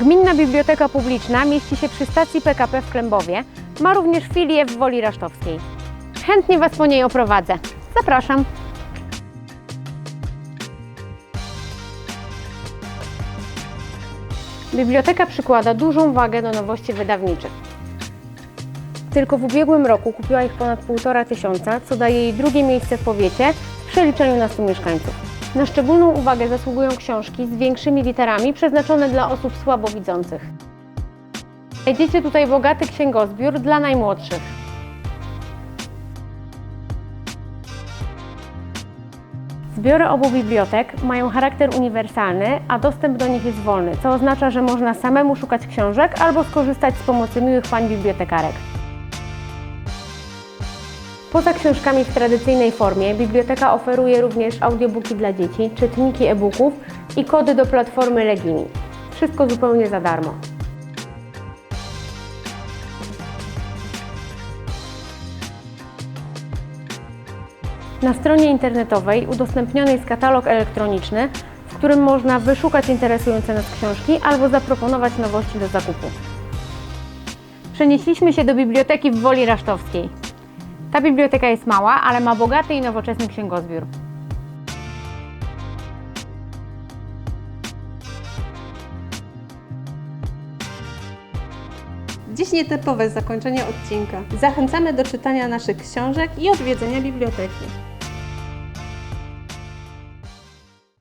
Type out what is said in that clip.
Gminna Biblioteka Publiczna mieści się przy stacji PKP w Klębowie. Ma również filię w Woli Rasztowskiej. Chętnie Was po niej oprowadzę. Zapraszam. Biblioteka przykłada dużą wagę do nowości wydawniczych. Tylko w ubiegłym roku kupiła ich ponad 1,5 tysiąca, co daje jej drugie miejsce w powiecie w przeliczeniu na 100 mieszkańców. Na szczególną uwagę zasługują książki z większymi literami przeznaczone dla osób słabowidzących. Znajdziecie tutaj bogaty księgozbiór dla najmłodszych. Zbiory obu bibliotek mają charakter uniwersalny, a dostęp do nich jest wolny, co oznacza, że można samemu szukać książek albo skorzystać z pomocy miłych pań bibliotekarek. Poza książkami w tradycyjnej formie, biblioteka oferuje również audiobooki dla dzieci, czytniki e-booków i kody do platformy Legimi. Wszystko zupełnie za darmo. Na stronie internetowej udostępniony jest katalog elektroniczny, w którym można wyszukać interesujące nas książki albo zaproponować nowości do zakupu. Przenieśliśmy się do biblioteki w Woli Rasztowskiej. Ta biblioteka jest mała, ale ma bogaty i nowoczesny księgozbiór. Dziś nietypowe zakończenie odcinka. Zachęcamy do czytania naszych książek i odwiedzenia biblioteki.